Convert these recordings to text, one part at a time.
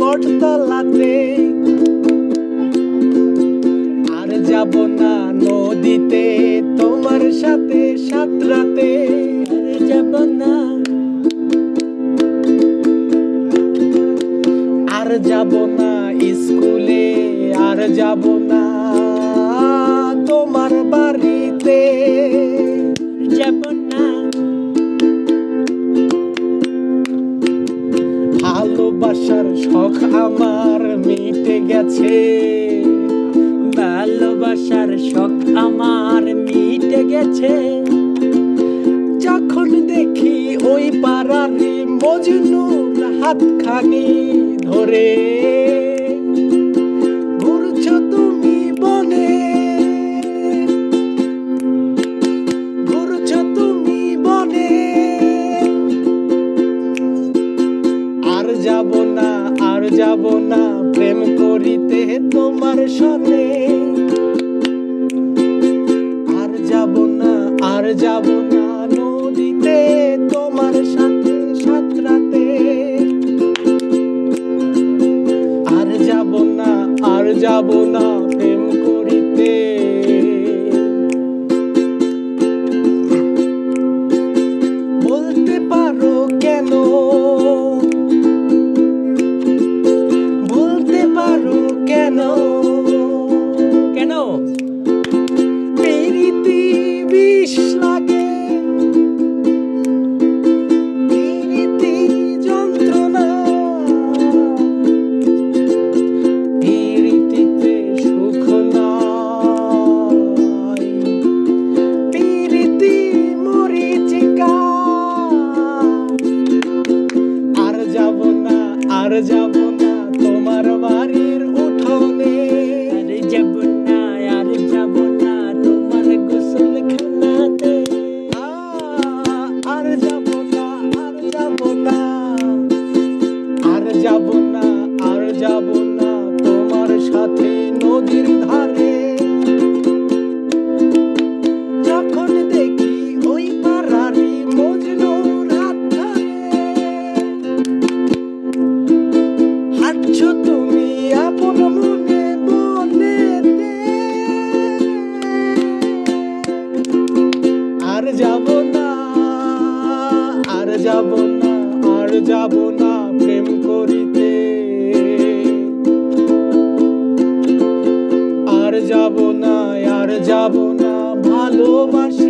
বটতলাতে আর যাব না নদীতে তোমার সাথে সাঁতরাতে আর যাব না। আর যাব না স্কুলে আর যাব না তোমার বাড়িতে। যাব না। ভালোবাসার শখ আমার মিটে গেছে। ভালোবাসার শখ আমার মিটে গেছে। যখন দেখি ওই পাড়ার মজনুর হাতখানি ধরে। তোমার সাথে। আর যাব না, আর যাব না নদীতে, তোমার সাথে সাঁতরাতে আর যাব না, আর যাব না প্রেম করিতে। যাব না তোমার বাড়ির উঠোনে। আর যাব না আর যাব না তোমার গোসল খানাতে আর যাব না আর যাব না। আর যাব না আর যাব না তোমার সাথে নদীর ধারে। যাব না আর যাব না ভালোবাসিতে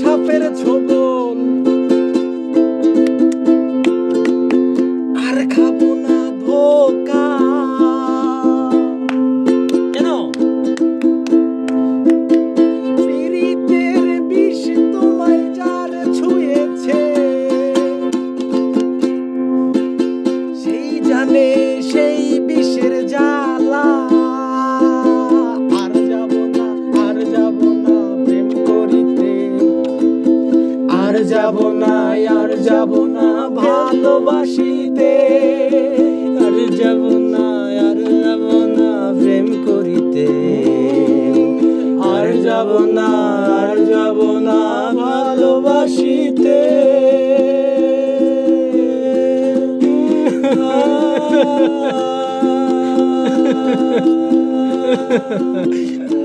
সাপের ছোবল যাব না ভালোবাসিতে। আর যাব না, আর যাব না প্রেম করিতে। আর যাব না, আর যাব না ভালোবাসিতে। আর যাব না